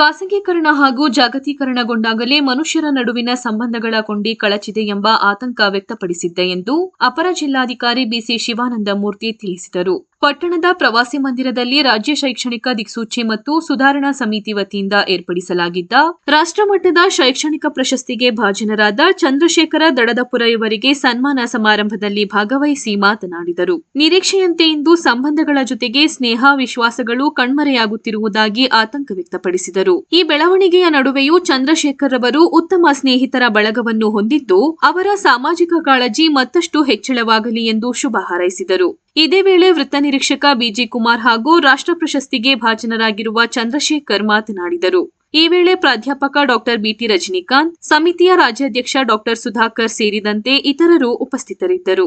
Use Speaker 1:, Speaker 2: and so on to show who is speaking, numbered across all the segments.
Speaker 1: ಖಾಸಗೀಕರಣ ಹಾಗೂ ಜಾಗತೀಕರಣಗೊಂಡಾಗಲೇ ಮನುಷ್ಯರ ನಡುವಿನ ಸಂಬಂಧಗಳ ಕೊಂಡಿ ಕಳಚಿದೆ ಎಂಬ ಆತಂಕ ವ್ಯಕ್ತಪಡಿಸಿದ್ದೆ ಎಂದು ಅಪರ ಜಿಲ್ಲಾಧಿಕಾರಿ ಬಿಸಿ ಶಿವಾನಂದ ಮೂರ್ತಿ ತಿಳಿಸಿದರು. ಪಟ್ಟಣದ ಪ್ರವಾಸಿ ಮಂದಿರದಲ್ಲಿ ರಾಜ್ಯ ಶೈಕ್ಷಣಿಕ ದಿಕ್ಸೂಚಿ ಮತ್ತು ಸುಧಾರಣಾ ಸಮಿತಿ ವತಿಯಿಂದ ಏರ್ಪಡಿಸಲಾಗಿದ್ದ ರಾಷ್ಟ್ರಮಟ್ಟದ ಶೈಕ್ಷಣಿಕ ಪ್ರಶಸ್ತಿಗೆ ಭಾಜನರಾದ ಚಂದ್ರಶೇಖರ ದಡದಪುರ ಇವರಿಗೆ ಸನ್ಮಾನ ಸಮಾರಂಭದಲ್ಲಿ ಭಾಗವಹಿಸಿ ಮಾತನಾಡಿದರು. ನಿರೀಕ್ಷೆಯಂತೆ ಇಂದು ಸಂಬಂಧಗಳ ಜೊತೆಗೆ ಸ್ನೇಹ, ವಿಶ್ವಾಸಗಳು ಕಣ್ಮರೆಯಾಗುತ್ತಿರುವುದಾಗಿ ಆತಂಕ ವ್ಯಕ್ತಪಡಿಸಿದರು. ಈ ಬೆಳವಣಿಗೆಯ ನಡುವೆಯೂ ಚಂದ್ರಶೇಖರ್ ಅವರು ಉತ್ತಮ ಸ್ನೇಹಿತರ ಬಳಗವನ್ನು ಹೊಂದಿದ್ದು, ಅವರ ಸಾಮಾಜಿಕ ಕಾಳಜಿ ಮತ್ತಷ್ಟು ಹೆಚ್ಚಳವಾಗಲಿ ಎಂದು ಶುಭ ಹಾರೈಸಿದರು. ಇದೇ ವೇಳೆ ವೃತ್ತ ನಿರೀಕ್ಷಕ ಬಿಜಿ ಕುಮಾರ್ ಹಾಗೂ ರಾಷ್ಟ್ರ ಪ್ರಶಸ್ತಿಗೆ ಭಾಜನರಾಗಿರುವ ಚಂದ್ರಶೇಖರ್ ಮಾತನಾಡಿದರು. ಈ ವೇಳೆ ಪ್ರಾಧ್ಯಾಪಕ ಡಾಕ್ಟರ್ ಬಿಟಿ ರಜನಿಕಾಂತ್, ಸಮಿತಿಯ ರಾಜ್ಯಾಧ್ಯಕ್ಷ ಡಾಕ್ಟರ್ ಸುಧಾಕರ್ ಸೇರಿದಂತೆ ಇತರರು ಉಪಸ್ಥಿತರಿದ್ದರು.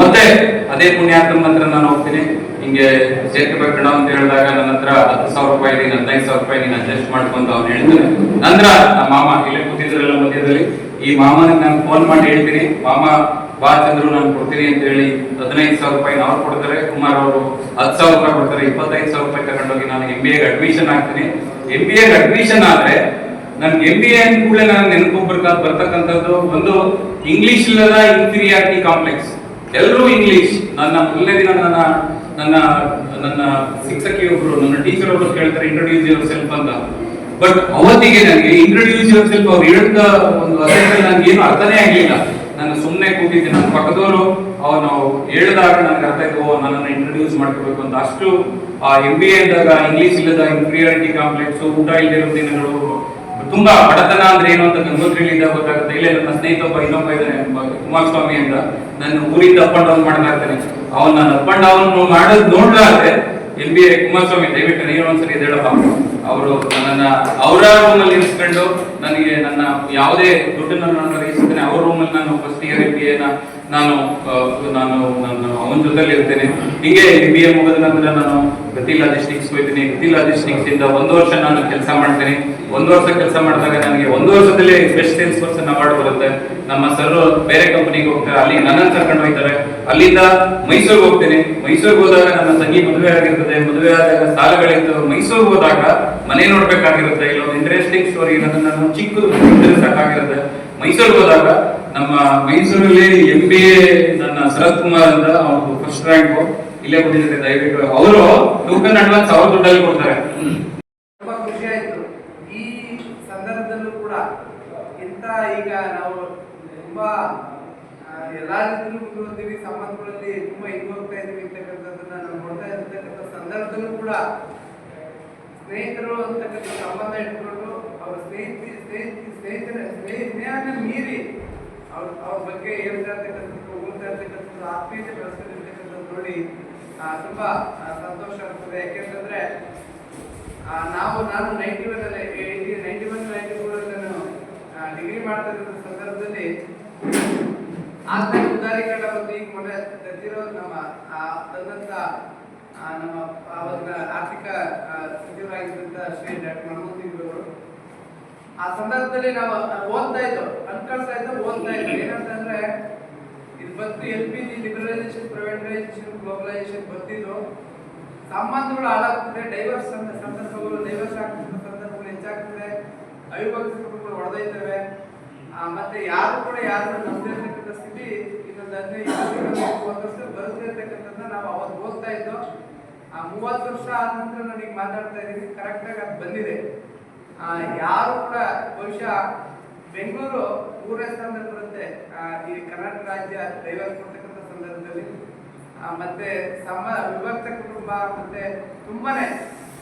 Speaker 2: ಮತ್ತೆ ಅದೇ ಪುಣ್ಯಾತ್ಮ ನಾನು ಹೋಗ್ತೀನಿ. ಹಿಂಗೆ ಸೇರ್ಕೋಬೇಕು ಕಣ ಅಂತ ಹೇಳಿದಾಗ ನನ್ನ ಹತ್ರ ಹತ್ತು ಸಾವಿರ ರೂಪಾಯಿ ಇದೆ ಹದಿನೈದು ಸಾವಿರ ರೂಪಾಯಿ ನೀನು ಅಡ್ಜಸ್ಟ್ ಮಾಡ್ಕೊಂತ ಅವ್ನು ಹೇಳ್ತಾನೆ ನಂತರ ನಮ್ಮ ಮಾಮ ಇಲ್ಲೇ ಕೂತಿದ್ರಲ್ಲ ಮಧ್ಯದಲ್ಲಿ. ಈ ಮಾಮನಿಗೆ ನಾನು ಫೋನ್ ಮಾಡಿ ಹೇಳ್ತೀನಿ. ಮಾಮ ಚಂದ್ರು, ನಾನು ಕೊಡ್ತೀನಿ ಅಂತ ಹೇಳಿ ಹದಿನೈದು ಸಾವಿರ ರೂಪಾಯಿ ಅವ್ರು ಕೊಡ್ತಾರೆ. ಕುಮಾರ್ ಅವರು ಹತ್ತು ಸಾವಿರ ರೂಪಾಯಿ ಕೊಡ್ತಾರೆ, ಇಪ್ಪತ್ತೈದು ಸಾವಿರ ರೂಪಾಯಿ ತಗೊಂಡೋಗಿ ನಾನು ಎಂ ಬಿ ಎಗೆ ಅಡ್ಮಿಷನ್ ಆಗ್ತೀನಿ. ಎಂ ಬಿ ಎಗೆ ಅಡ್ಮಿಷನ್ ಆದ್ರೆ ನನ್ಗೆ ಎಂ ಬಿ ಎ ಕೂಡಲೇ ನಾನು ನೆನಪು ಬರ್ಕ ಬರ್ತಕ್ಕಂಥದ್ದು ಒಂದು ಇಂಗ್ಲಿಷ್ ಇಲ್ಲದ ಇನ್ಫೀರಿಯಾರಿಟಿ ಕಾಂಪ್ಲೆಕ್ಸ್ ಎಲ್ಲರೂ ಇಂಗ್ಲಿಷ್ ನನ್ನ ಮೊದಲನೇ ದಿನ ನನ್ನ ನನ್ನ ನನ್ನ ಶಿಕ್ಷಕಿ ಒಬ್ರು, ನನ್ನ ಟೀಚರ್ ಒಬ್ರು ಕೇಳ್ತಾರೆ ಇಂಟ್ರೊಡ್ಯೂಸ್ ಯುವರ್ ಸೆಲ್ಫ್ ಅಂತ. ಬಟ್ ಅವತ್ತಿಗೆ ನನಗೆ ಇಂಟ್ರೊಡ್ಯೂಸ್ ಯುವರ್ ಸೆಲ್ಫ್ ಅವ್ರು ಹೇಳಿದ ಒಂದು ಅದೇ ನನಗೆ ಏನು ಅರ್ಥನೇ ಆಗ್ಲಿಲ್ಲ. ನಾನು ಸುಮ್ಮನೆ ಕೂತಿದ್ದೆ. ನನ್ನ ಪಕ್ಕದವರು ಅವನು ಹೇಳಿದಾಗ ನನಗೆ ಅರ್ಥ ಆಯ್ತು, ಓ, ನನ್ನನ್ನು ಇಂಟ್ರೊಡ್ಯೂಸ್ ಮಾಡ್ಕೋಬೇಕು ಅಂತ. ಅಷ್ಟು, ಆ ಎಂ ಬಿ ಎ ಇದ್ದಾಗ ಇಂಗ್ಲೀಷ್ ಇಲ್ಲದ ಇನ್ಫೀರಿಯಾರಿಟಿ ಕಾಂಪ್ಲೆಕ್ಸ್ ಊಟ ಇಲ್ಲದಿರೋ ದಿನಗಳು. ತುಂಬಾ ಬಡತನ ಅಂದ್ರೆ ಏನು ಅಂತ ಗಂಗೋತ್ರಿಲಿಂದ ಗೊತ್ತಾಗುತ್ತೆ. ಇಲ್ಲೇ ನನ್ನ ಸ್ನೇಹಿತ ಒಬ್ಬ ಇನ್ನೊಬ್ಬ ಇದ್ದಾನೆ ಕುಮಾರಸ್ವಾಮಿ ಅಂತ. ನನ್ನ ಊರಿಂದ ಅಪ್ ಅಂಡ್ ಡೌನ್ ಮಾಡ್ತಾ ಇರ್ತಾನೆ ಅವನ್ ನಾನು ಅಪ್ ಅಂಡ್ ಡೌನ್ ಮಾಡೋದು ನೋಡ್ಲಾದ್ರೆ ಎಲ್ ಬಿ ಎ ಕುಮಾರಸ್ವಾಮಿ, ದಯವಿಟ್ಟು ನೀನು ಒಂದ್ಸರಿ ಹೇಳಪ್ಪ ಅವರು ನನ್ನ ಅವರ ರೂಮಲ್ಲಿ ಇರಿಸ್ಕೊಂಡು, ನನಗೆ ನನ್ನ ಯಾವುದೇ ದುಡ್ಡನ್ನು ನಾನು ಅವ್ರ ರೂಮಲ್ಲಿ ನಾನು ಫಸ್ಟ್ ಇಯರ್ ಎಂ ಬಿ ಎನ ನಾನು ನಾನು ನಾನು ಅವನ ಜೊತೆಲಿ ಇರ್ತೇನೆ ಹೀಗೆ ಬಿ ಎ ಮುಗಿದ ನಂತರ ನಾನು ಗತಿಲಾ ಡಿಸ್ಟಿಕ್ಸ್ ಹೋಗ್ತೀನಿ. ಗತಿಲಾ ಡಿಸ್ಟಿಕ್ಸ್ ಇಂದ ಒಂದು ವರ್ಷ ನಾನು ಕೆಲಸ ಮಾಡ್ತೇನೆ. ಒಂದು ವರ್ಷ ಕೆಲಸ ಮಾಡಿದಾಗ ನನಗೆ ಒಂದು ವರ್ಷದಲ್ಲಿ ಬೆಸ್ಟ್ ಸೇಲ್ಸ್ ಪರ್ಸನ್ ಅವಾರ್ಡ್ ಬರುತ್ತೆ. ನಮ್ಮ ಸರ್ ಬೇರೆ ಕಂಪನಿಗೆ ಹೋಗ್ತಾರೆ. ಅಲ್ಲಿ ನನ್ನನ್ನು ಕರ್ಕೊಂಡು ಹೋಗ್ತಾರೆ. ಅಲ್ಲಿಂದ ಮೈಸೂರಿಗೆ ಹೋಗ್ತೇನೆ. ಮೈಸೂರಿಗೆ ಹೋದಾಗ ನನ್ನ ತಂಗಿ ಮದುವೆ ಆಗಿರ್ತದೆ. ಮದುವೆ ಆದಾಗ ಸಾಲಗಳಿರ್ತವೆ ಮೈಸೂರಿಗೆ ಹೋದಾಗ ಮನೆ ನೋಡ್ಬೇಕಾಗಿರುತ್ತೆ. ಇಲ್ಲೊಂದು ಇಂಟ್ರೆಸ್ಟಿಂಗ್ ಸ್ಟೋರಿ ಇರೋದನ್ನ ನಾನು ಚಿಕ್ಕದು ಸಾಕಾಗಿರುತ್ತೆ ಮೈಸೂರಿಗೆ ಹೋದಾಗ ನಮ್ಮ ಮೈಸೂರಲ್ಲಿ ಎಂ ಬಿ ಎ ನನ್ನ ಶರತ್ ಕುಮಾರ್ ಅಂತ ಅವ್ರು ಫಸ್ಟ್ ರ್ಯಾಂಕ್ ಇಲ್ಲೇ ಕೊಟ್ಟಿದ್ದಾರೆ, ದಯವಿಟ್ಟು. ಅವರು ಟೋಕನ್ ಅಡ್ವಾನ್ಸ್ ಅವ್ರ ದುಡ್ಡಲ್ಲಿ ಕೊಡ್ತಾರೆ.
Speaker 3: ತುಂಬಾ ಖುಷಿ ಆಯ್ತು. ಈ ಸಂದರ್ಭದಲ್ಲೂ ಕೂಡ ಇಂತ ಈಗ ನಾವು ತುಂಬಾ ಎಲ್ಲಾ ರೀತಿಯಲ್ಲೂ ಮುಂದುವರೆದಿವಿ. ಸಂಬಂಧಗಳಲ್ಲಿ ತುಂಬಾ ಇದು ಹೋಗ್ತಾ ಇದೀವಿ ಅಂತಕ್ಕಂಥದ್ದನ್ನ ನಾವು ನೋಡ್ತಾ ಇರ್ತಕ್ಕಂಥ ಸಂದರ್ಭದಲ್ಲೂ ಕೂಡ ಸ್ನೇಹಿತರು ಅಂತಕ್ಕಂಥ ಸಂಬಂಧ ಇಟ್ಕೊಂಡು ಸ್ನೇಹಿತರ ಸ್ನೇಹ ಸ್ನೇಹನ ಮೀರಿ ಅವ್ರ ಅವ್ರ ಬಗ್ಗೆ ಹೇಳ್ತಾ ಇರ್ತಕ್ಕಂಥದ್ದು ಹೋಗ್ತಾ ಇರ್ತಕ್ಕಂಥದ್ದು ಆತ್ಮೀಯತೆ ಬೆಳೆಸ್ತಿರ್ತಕ್ಕಂಥದ್ದು ನೋಡಿ ತುಂಬಾ ಸಂತೋಷ ಆಗ್ತದೆ ಯಾಕೆಂತಂದ್ರೆ ನಾವು ನಾನು ನೈಂಟಿ ಒನ್ ಅಲ್ಲಿ ನೈಂಟಿ ಒನ್ ನೈಂಟಿ ಫೋರ್ ನಾನು ಡಿಗ್ರಿ ಮಾಡ್ತಾ ಇದ್ದ ಸಂದರ್ಭದಲ್ಲಿ ಆತ್ಮ ಉದಾರೀಕರಣ ಮತ್ತು ಈಗ ಮೊನ್ನೆ ತೆಗೆದಿರೋ ನಮ್ಮ ತಂದಂತ ನಮ್ಮ ಅವರ ಆರ್ಥಿಕ ಸಚಿವರಾಗಿದ್ದಂತ ಶ್ರೀ ಡಾಕ್ಟರ್ ಮನಮೋಹನ್ ಸಿಂಗ್ ಅವರು ಆ ಸಂದರ್ಭದಲ್ಲಿ ನಾವು ಓದ್ತಾ ಇದ್ದೋ ಅನ್ಕಳ್ತಾ ಇದ್ದೋ ಓದ್ತಾ ಇದ್ದೋ ಏನಂತಂದ್ರೆ ಇದು ಬಂತು L P G liberalisation privatisation globalisation ಬಂದಿದ್ದು ಸಂಬಂಧಗಳು ಹಾಳಾಗ್ತದೆ ಡೈವರ್ಸ್ ಅಂತ ಸಂದರ್ಭಗಳು ಡೈವರ್ಸ್ ಆಗ್ತಿದ್ದ ಸಂದರ್ಭಗಳು ಹೆಚ್ಚಾಗ್ತದೆ ಅವಿಭಕ್ತ ಕುಟುಂಬಗಳು ಹೊಡೆದೈತವೆ ಮತ್ತೆ ಯಾರು ಕೂಡ ಯಾರು ನಂಬಿರ್ತಕ್ಕಂಥ ಸ್ಥಿತಿ ಇನ್ನೊಂದು ವರ್ಷ ಬರುತ್ತೆ ನಾವು ಅವತ್ತು ಓದ್ತಾ ಇದ್ದೋ ಆ, ಮೂವತ್ತು ವರ್ಷ ಆದ ನಂತರ ನನಗೆ ಮಾತಾಡ್ತಾ ಇದ್ದೀನಿ. ಕರೆಕ್ಟಾಗಿ ಅದು ಬಂದಿದೆ. ಯಾರು ಕೂಡ ಬಹುಶಃ ಬೆಂಗಳೂರು ಮೂರನೇ ಸ್ಥಾನದಲ್ಲಿ ಈ ಕರ್ನಾಟಕ ರಾಜ್ಯ ಡೈವರ್ಸ್ ಕೊಡ್ತಕ್ಕಂಥ ಸಂದರ್ಭದಲ್ಲಿ ಮತ್ತೆ ಸಮ ವಿಭಕ್ತ ಕುಟುಂಬ ಮತ್ತೆ ತುಂಬಾನೇ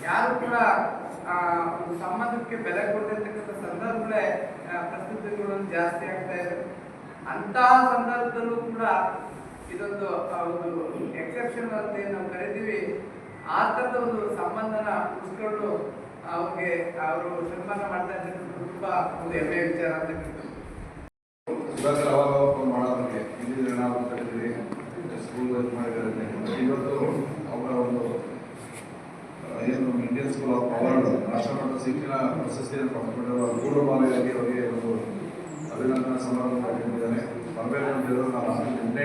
Speaker 3: ಯಾರು ಕೂಡ ಒಂದು ಸಂಬಂಧಕ್ಕೆ ಬೆಲೆ ಕೊಡ್ತಿರ್ತಕ್ಕಂಥ ಸಂದರ್ಭಗಳೇ ಪ್ರಸ್ತುತಿಗಳು ಪ್ರಸ್ತುತ ಜಾಸ್ತಿ ಆಗ್ತಾ ಇದೆ. ಅಂತಹ ಸಂದರ್ಭದಲ್ಲೂ ಕೂಡ ಇದೊಂದು ಒಂದು ಎಕ್ಸೆಪ್ಷನ್ ಅಂತ ಏನು ನಾವು ಕರಿತೀವಿ. ಆ ಥರದ ಒಂದು ಸಂಬಂಧನ ಉಳಿಸ್ಕೊಂಡು ಅವ್ರಿಗೆ ಅವರು ಸನ್ಮಾನ ಮಾಡ್ತಾ ಇದ್ದಾರೆ ತುಂಬಾ ಒಂದು ಹೆಮ್ಮೆಯ ವಿಚಾರ
Speaker 4: ಮಾಡೋದಕ್ಕೆ ಸ್ಕೂಲ್ ಇವತ್ತು ಅವರ ಒಂದು ಏನು ಇಂಡಿಯನ್ ಸ್ಕೂಲ್ ಅವರಿಗೆ ಒಂದು ಅಂತ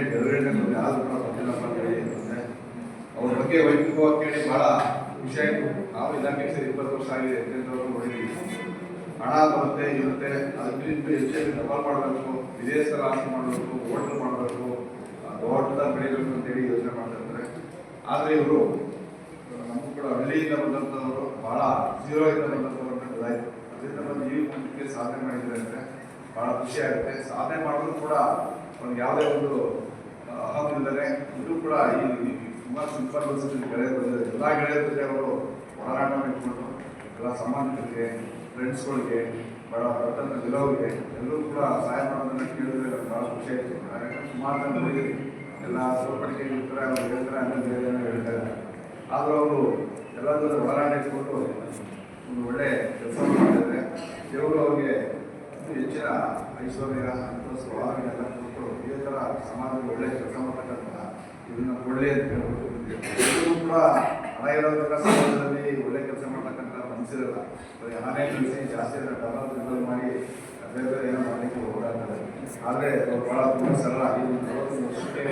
Speaker 4: ಅಂತ ಹೇಳಿ ಅವ್ರ ಬಗ್ಗೆ ವೈಯಕ್ತಿಕವಾಗಿ ಕೇಳಿ ಬಹಳ ಆಯಿತು. ನಾವು ಇಲಾಖೆ ಸೇರಿ ಇಪ್ಪತ್ತು ವರ್ಷ ಆಗಿದೆ, ಎಂತೆಂಥವ್ರು ನೋಡಿದ್ದೀವಿ. ಹಣ ಬರುತ್ತೆ ಇರುತ್ತೆ ಅದಕ್ಕಿಂತ ಹೆಚ್ಚಾಗಿ ಡಬಲ್ ಮಾಡಬೇಕು ವಿದೇಶ ಆಸ್ತಿ ಮಾಡಬೇಕು, ಹೋಟೆಲ್ ಮಾಡಬೇಕು ದೊಡ್ಡದಾಗಿ ಬೆಳಿಬೇಕು ಅಂತೇಳಿ ಯೋಚನೆ ಮಾಡ್ತಾ ಆದರೆ ಇವರು ನಮಗೂ ಕೂಡ ಹಳ್ಳಿಯಿಂದ ಬಂದಂಥವರು ಬಹಳ ಜೀರೋ ಇಂದ ಬಂದಂಥವ್ರು ಗೊತ್ತಾಯ್ತು. ಅದರಿಂದ ನಮ್ಮ ಮುಂದಕ್ಕೆ ಸಾಧನೆ ಮಾಡಿದ್ದಾರೆ ಅಂದರೆ ಬಹಳ ಖುಷಿ ಆಗುತ್ತೆ. ಸಾಧನೆ ಮಾಡಿದ್ರು ಕೂಡ ಅವ್ನಿಗೆ ಯಾವುದೇ ಒಂದು ಅಹಮಿಲ್ಲದೆ ಇದು ಕೂಡ ಈ ಸುಮಾರು ಸಿಂಪಲ್ ವರ್ಷದಲ್ಲಿ ಗೆಳೆಯರು ಎಲ್ಲ ಗೆಳೆಯರ ಅವರು ಹೋರಾಟ ಇಟ್ಕೊಂಡು ಎಲ್ಲ ಸಂಬಂಧಿಕರಿಗೆ ಫ್ರೆಂಡ್ಸ್ಗಳಿಗೆ ಬಹಳ ಬರ್ತಂತ ವಿರೋರಿಗೆ ಎಲ್ಲರೂ ಕೂಡ ಸಹಾಯ ಮಾಡೋದನ್ನ ಕೇಳಿದ್ರೆ ಬಹಳ ಖುಷಿ ಆಯಿತು. ಯಾಕಂದರೆ ಸುಮಾರು ಜನ ಎಲ್ಲ ಸೋಪಡಿಕೆ ಇರ್ತಾರೆ, ಅವ್ರು ಹೇಳ್ತಾರೆ ಅಂತ ಬೇರೆ ಏನೋ ಹೇಳ್ತಾರೆ ಆದರೂ ಅವರು ಎಲ್ಲದರ ಹೋರಾಟ ಇಟ್ಕೊಂಡು ಒಂದು ಒಳ್ಳೆ ಕೆಲಸ ಮಾಡಿದ್ದಾರೆ. ದೇವರು ಅವ್ರಿಗೆ ಹೆಚ್ಚಿನ ಐಶ್ವರ್ಯ, ಸಂತೋಷ ಎಲ್ಲ ಕೊಟ್ಟು ಇದೇ ಥರ ಸಮಾಜದಲ್ಲಿ ಒಳ್ಳೆ ಕೆಲಸ ಮಾಡ್ತಕ್ಕಂಥ ಇದನ್ನ ಒಳ್ಳೆ ಅಂತ ಹೇಳ್ಬಿಟ್ಟು ಎಲ್ಲರೂ ಕೂಡ ಹಣ ಇರೋದಕ್ಕ ಸಮಾಜದಲ್ಲಿ ಒಳ್ಳೆ ಕೆಲಸ ಮಾಡ್ತಕ್ಕಂಥ ಮನಸ್ಸಿರಲ್ಲ ಬರೀ ಹಣನೇ ಕಳಿಸಿ, ಜಾಸ್ತಿ ತ್ರಿಬಲ್ ಮಾಡಿ ಬೇರೆ ಬೇರೆ ಏನೋ ಮಾಡಲಿಕ್ಕೆ ಹೋರಾಡ್ತಾರೆ ಆದರೆ ಅವ್ರು ಭಾಳ ತುಂಬ ಸರಳ ಒಂದು ನಲವತ್ತು ವರ್ಷಕ್ಕೆ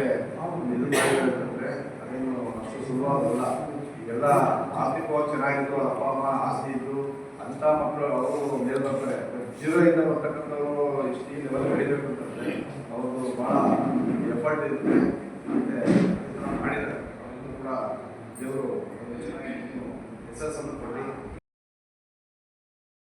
Speaker 4: ಇದು ಮಾಡಿದ್ರೆ ಅದೇನು ಅಷ್ಟು ಸುಲಭವಲ್ಲ ಈಗೆಲ್ಲ ಆರ್ಥಿಕವಾಗಿ ಚೆನ್ನಾಗಿದ್ದು ಅಪ್ಪ, ಅಮ್ಮ ಆಸ್ತಿ ಇದ್ದು ಅಂಥ ಮಕ್ಕಳು ಅವರು ಮೇಲೆ ಬರ್ತಾರೆ. ಜೀರೋ ಇಂದ ಬರ್ತಕ್ಕಂಥವ್ರು ಎಷ್ಟು ಲೆವೆಲ್ ಬೆಳಿಬೇಕು ಅಂತಂದರೆ ಅವರು ಭಾಳ ಎಫರ್ಟ್ ಇರುತ್ತೆ. ಇದನ್ನ ಮಾಡಿದ್ದಾರೆ ಅವರು ಕೂಡ ದೇವರು ಚೆನ್ನಾಗಿ ಯಶಸ್ಸನ್ನು ಕೊಡಿ